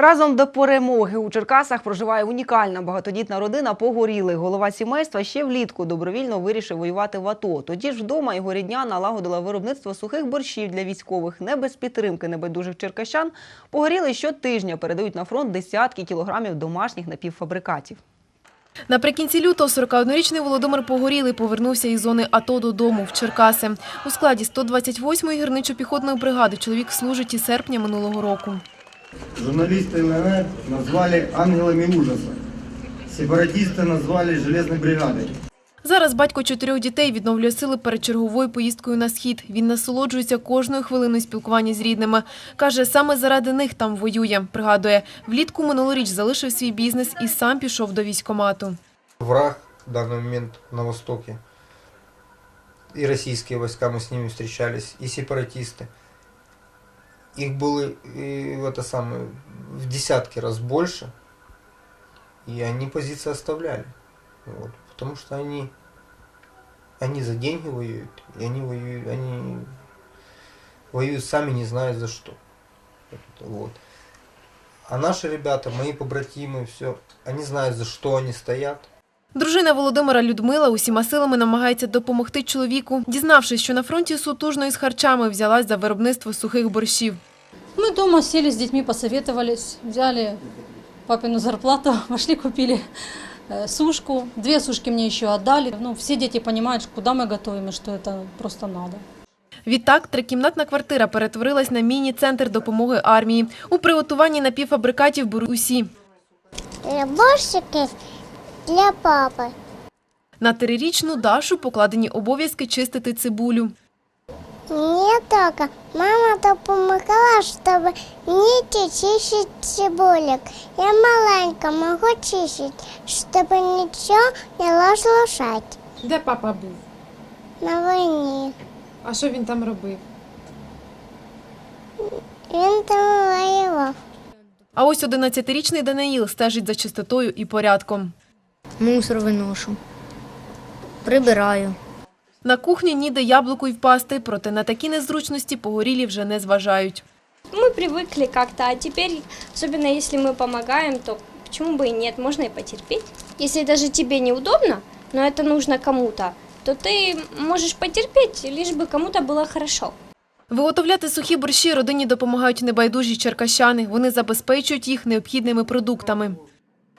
Разом до перемоги у Черкасах проживає унікальна багатодітна родина погорілих. Голова сімейства ще влітку добровільно вирішив воювати в АТО. Тоді ж вдома його рідня налагодила виробництво сухих борщів для військових. Не без підтримки небайдужих черкащан погоріли щотижня передають на фронт десятки кілограмів домашніх напівфабрикатів. Наприкінці лютого 41-річний Володимир Погорілий повернувся із зони АТО додому в Черкаси. У складі 128-ї гірничо-піхотної бригади чоловік служить із серпня минулого року. Журналисты ЛНР назвали ангелами ужаса. Сепаратисты назвали железной бригадой. Зараз батько чотирьох дітей відновлює сили перед черговою поїздкою на схід. Він насолоджується кожною хвилиною спілкування з рідними. Каже, саме заради них там воює. Пригадує, влітку минулоріч залишив свій бізнес і сам пішов до військкомату. враг в данный момент на востоке. И российские войска, мы с ними встречались, и сепаратисты. Их было и это самое, в десятки раз больше, и они позиции оставляли. Вот, потому что они, они за деньги воюют, и они воюют, они воюют сами не знают за что. Вот. А наши ребята, мои побратимы, все, они знают, за что они стоят. Дружина Володимира Людмила усіма силами намагається допомогти чоловіку. Дізнавшись, що на фронті сутужно із харчами, взялась за виробництво сухих борщів. Мы дома сели с детьми, посоветовались, взяли папину зарплату, пошли купили э, сушку. Две сушки мне еще отдали. Ну, все дети понимают, куда мы готовим и что это просто надо. Відтак, трикімнатна квартира перетворилась на міні-центр допомоги армії. У приготуванні напівфабрикатів беруть усі. Борщики для папи. На трирічну Дашу покладені обов'язки чистити цибулю. Мне только мама допомогла, чтобы не чистить цибулек. Я маленька, могу чистить, чтобы ничего не разрушать Де папа був? на війні. А що він там робив? Він там воював. А ось 11-річний Даниїл стежить за чистотою і порядком Мусор виношу. Прибираю. На кухні ніде яблуку й впасти, проте на такі незручності погорілі вже не зважають. Мы привыкли как-то, а теперь, особенно если мы помогаем, то почему бы и нет, можно и потерпеть. Если даже тебе неудобно, но это нужно кому-то, то ты можешь потерпеть, лишь бы кому-то было хорошо. Виготовляти сухі борщі родині допомагають небайдужі черкащани. Вони забезпечують їх необхідними продуктами.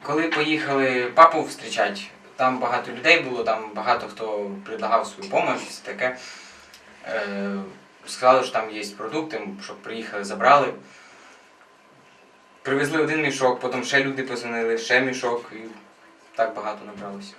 Коли поїхали папу зустрічати, там багато людей було, там багато хто предлагав свою допомогу, все таке. Е, сказали, що там є продукти, щоб приїхали, забрали. Привезли один мішок, потім ще люди позвонили, ще мішок, і так багато набралося.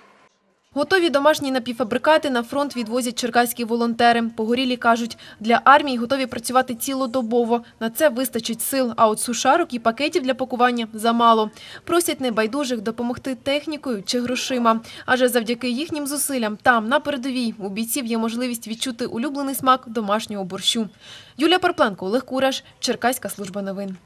Готові домашні напівфабрикати на фронт відвозять черкаські волонтери. Погорілі кажуть, для армії готові працювати цілодобово. На це вистачить сил, а от сушарок і пакетів для пакування замало. Просять небайдужих допомогти технікою чи грошима. Адже завдяки їхнім зусиллям там, на передовій, у бійців є можливість відчути улюблений смак домашнього борщу. Юлія Парпленко, Олег Кураш, Черкаська служба новин.